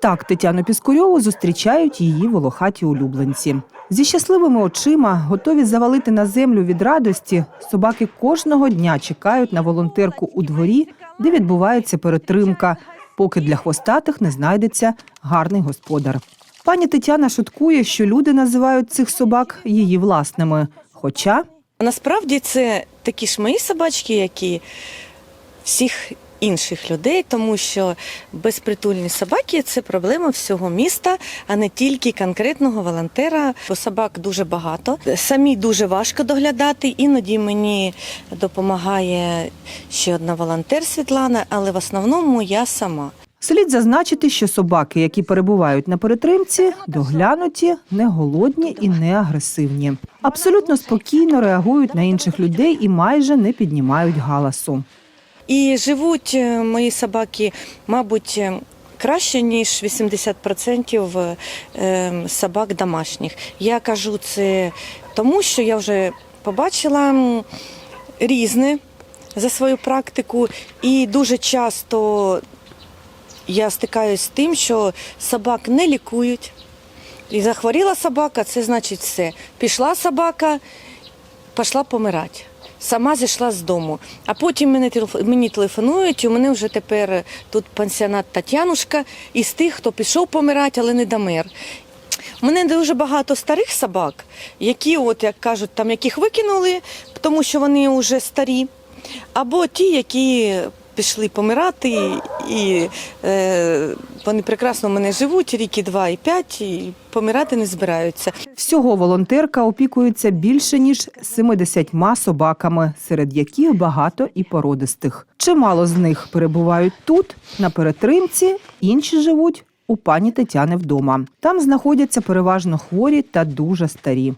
Так Тетяну Піскурьову зустрічають її волохаті улюбленці. Зі щасливими очима, готові завалити на землю від радості, собаки кожного дня чекають на волонтерку у дворі, де відбувається перетримка, поки для хвостатих не знайдеться гарний господар. Пані Тетяна шуткує, що люди називають цих собак її власними. Хоча Насправді це такі ж мої собачки, як і всіх інших людей, тому що безпритульні собаки це проблема всього міста, а не тільки конкретного волонтера. Бо собак дуже багато. Самі дуже важко доглядати. Іноді мені допомагає ще одна волонтер Світлана, але в основному я сама. Слід зазначити, що собаки, які перебувають на перетримці, доглянуті, не голодні і не агресивні. Абсолютно спокійно реагують на інших людей і майже не піднімають галасу. І живуть е, мої собаки, мабуть, е, краще, ніж 80% е, собак домашніх. Я кажу це тому, що я вже побачила різне за свою практику, і дуже часто я стикаюся з тим, що собак не лікують. І захворіла собака, це значить все. Пішла собака, пішла помирати. Сама зійшла з дому. А потім мене мені телефонують, у мене вже тепер тут пансіонат Тетянушка із тих, хто пішов помирати, але не домер. У мене дуже багато старих собак, які, от як кажуть, там яких викинули, тому що вони вже старі, або ті, які пішли помирати, і е, вони прекрасно в мене живуть, ріки два і п'ять, і помирати не збираються. Всього волонтерка опікується більше ніж 70 собаками, серед яких багато і породистих. Чимало з них перебувають тут, на перетримці, інші живуть у пані Тетяни вдома. Там знаходяться переважно хворі та дуже старі.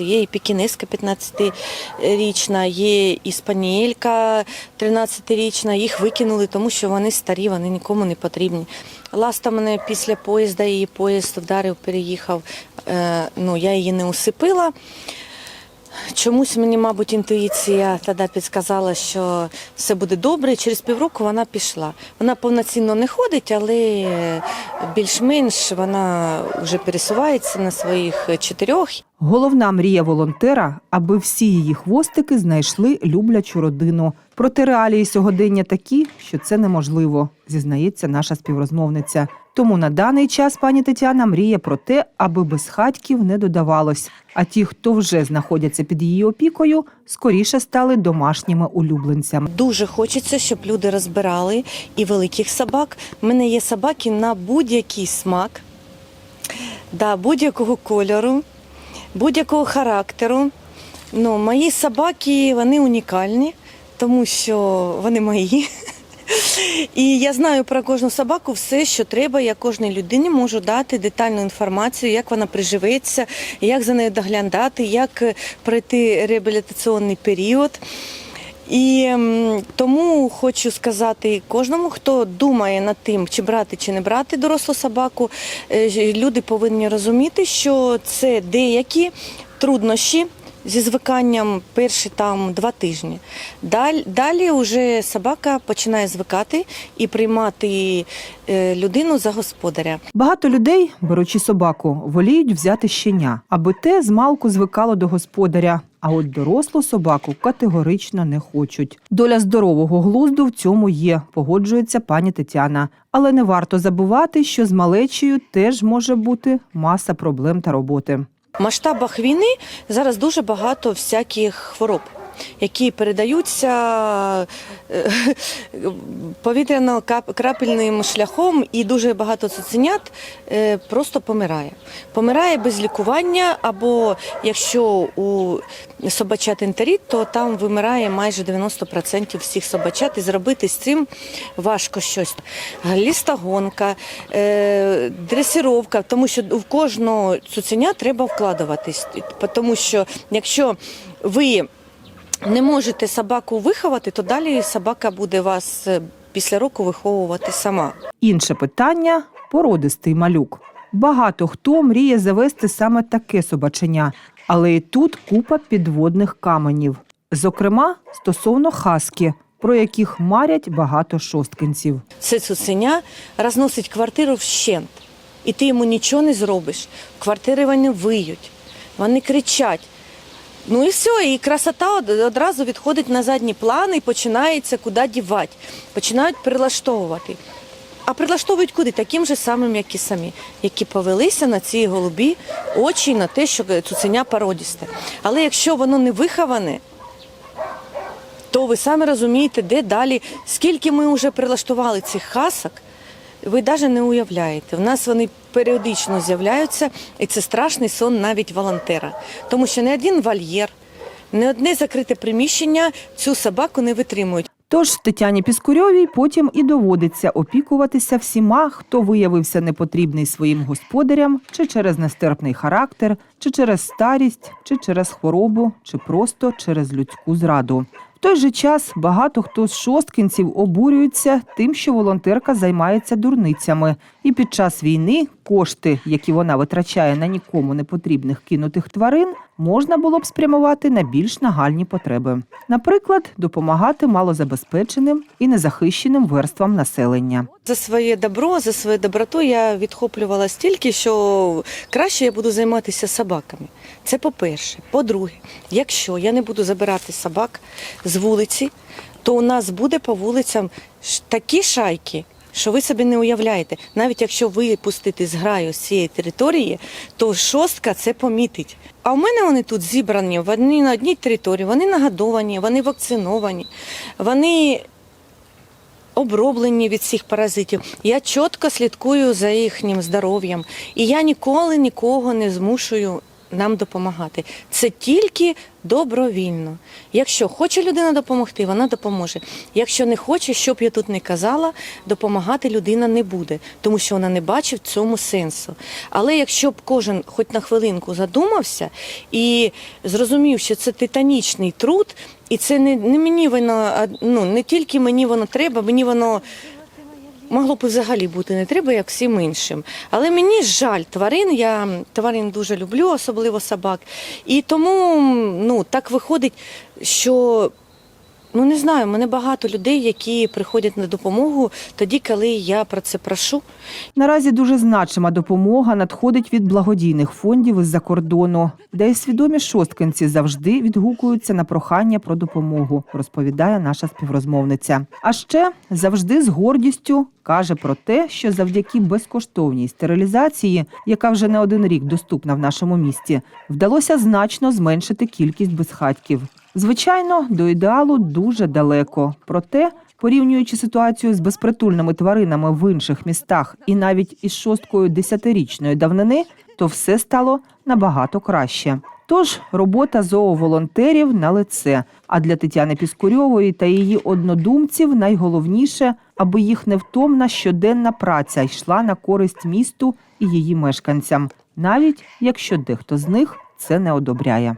Є і пекінеска 15-річна, є і спаніелька 13-річна. Їх викинули, тому що вони старі, вони нікому не потрібні. Ласта мене після поїзда, її поїзд вдарив, переїхав. Е, Ну, я її не усипила. Чомусь мені, мабуть, інтуїція тоді підказала, що все буде добре. Через півроку вона пішла. Вона повноцінно не ходить, але більш-менш вона вже пересувається на своїх чотирьох. Головна мрія волонтера, аби всі її хвостики знайшли люблячу родину. Проте реалії сьогодення такі, що це неможливо, зізнається наша співрозмовниця. Тому на даний час пані Тетяна мріє про те, аби безхатьків не додавалось. А ті, хто вже знаходяться під її опікою, скоріше стали домашніми улюбленцями. Дуже хочеться, щоб люди розбирали і великих собак. У мене є собаки на будь-який смак, да, будь-якого кольору, будь-якого характеру. Ну, мої собаки вони унікальні, тому що вони мої. І я знаю про кожну собаку все, що треба. Я кожній людині можу дати детальну інформацію, як вона приживеться, як за нею доглядати, як пройти реабілітаційний період. І тому хочу сказати кожному, хто думає над тим, чи брати чи не брати дорослу собаку, е, люди повинні розуміти, що це деякі труднощі. Зі звиканням перші там два тижні. Далі, далі вже собака починає звикати і приймати е, людину за господаря. Багато людей, беручи собаку, воліють взяти щеня, аби те змалку звикало до господаря. А от дорослу собаку категорично не хочуть. Доля здорового глузду в цьому є, погоджується пані Тетяна. Але не варто забувати, що з малечею теж може бути маса проблем та роботи. Масштабах війни зараз дуже багато всяких хвороб, які передаються е, повітряно-крапельним шляхом, і дуже багато цуценят е, просто помирає. Помирає без лікування, або якщо у собачат ентерит, то там вимирає майже 90% всіх собачат, і зробити з цим важко щось. Лістогонка, е, дресировка, тому що в кожного цуценя треба вкладуватись. Тому що якщо ви не можете собаку виховати, то далі собака буде вас е, після року виховувати сама. Інше питання породистий малюк. Багато хто мріє завести саме таке собаченя, але і тут купа підводних каменів. Зокрема, стосовно хаскі. про яких марять багато шосткинців. Це цуценя розносить квартиру вщент. І ти йому нічого не зробиш. Квартири вони виють, вони кричать. Ну і все, і красота одразу відходить на задні плани і починається куди дівати. Починають прилаштовувати. А прилаштовують куди? Таким же самим, як і самі, які повелися на ці голубі очі, на те, що цуценя породісте. Але якщо воно не виховане, то ви самі розумієте, де далі, скільки ми вже прилаштували цих хасок, ви навіть не уявляєте. В нас вони періодично з'являються, і це страшний сон навіть волонтера. Тому що не один вольєр, не одне закрите приміщення цю собаку не витримують. Тож Тетяні Піскурьовій потім і доводиться опікуватися всіма, хто виявився непотрібний своїм господарям, чи через нестерпний характер, чи через старість, чи через хворобу, чи просто через людську зраду. В той же час багато хто з шосткинців обурюється тим, що волонтерка займається дурницями, і під час війни кошти, які вона витрачає на нікому не потрібних кинутих тварин, можна було б спрямувати на більш нагальні потреби. Наприклад, допомагати малозабезпеченим і незахищеним верствам населення. За своє добро, за свою доброту я відхоплювала стільки, що краще я буду займатися собаками. Це по-перше. По-друге, якщо я не буду забирати собак з вулиці, то у нас буде по вулицям такі шайки. Що ви собі не уявляєте, навіть якщо випустити зграю з цієї території, то шостка це помітить. А в мене вони тут зібрані, вони на одній території, вони нагодовані, вони вакциновані, вони оброблені від всіх паразитів. Я чітко слідкую за їхнім здоров'ям, і я ніколи нікого не змушую нам допомагати. Це тільки добровільно. Якщо хоче людина допомогти, вона допоможе. Якщо не хоче, що б я тут не казала, допомагати людина не буде, тому що вона не бачить в цьому сенсу. Але якщо б кожен хоч на хвилинку задумався і зрозумів, що це титанічний труд, і це не, не мені воно, ну не тільки мені воно треба, мені воно. Могло б взагалі бути не треба, як всім іншим. Але мені жаль тварин. Я тварин дуже люблю, особливо собак. І тому ну, так виходить, що ну не знаю, мене багато людей, які приходять на допомогу тоді, коли я про це прошу. Наразі дуже значима допомога надходить від благодійних фондів із-за кордону, де й свідомі шосткинці завжди відгукуються на прохання про допомогу, розповідає наша співрозмовниця. А ще завжди з гордістю каже про те, що завдяки безкоштовній стерилізації, яка вже не один рік доступна в нашому місті, вдалося значно зменшити кількість безхатьків. Звичайно, до ідеалу дуже далеко. Проте, порівнюючи ситуацію з безпритульними тваринами в інших містах і навіть із шосткою десятирічної давнини, то все стало набагато краще. Тож робота зооволонтерів на лице. А для Тетяни Піскурьової та її однодумців найголовніше, аби їх невтомна щоденна праця йшла на користь місту і її мешканцям, навіть якщо дехто з них це не одобряє.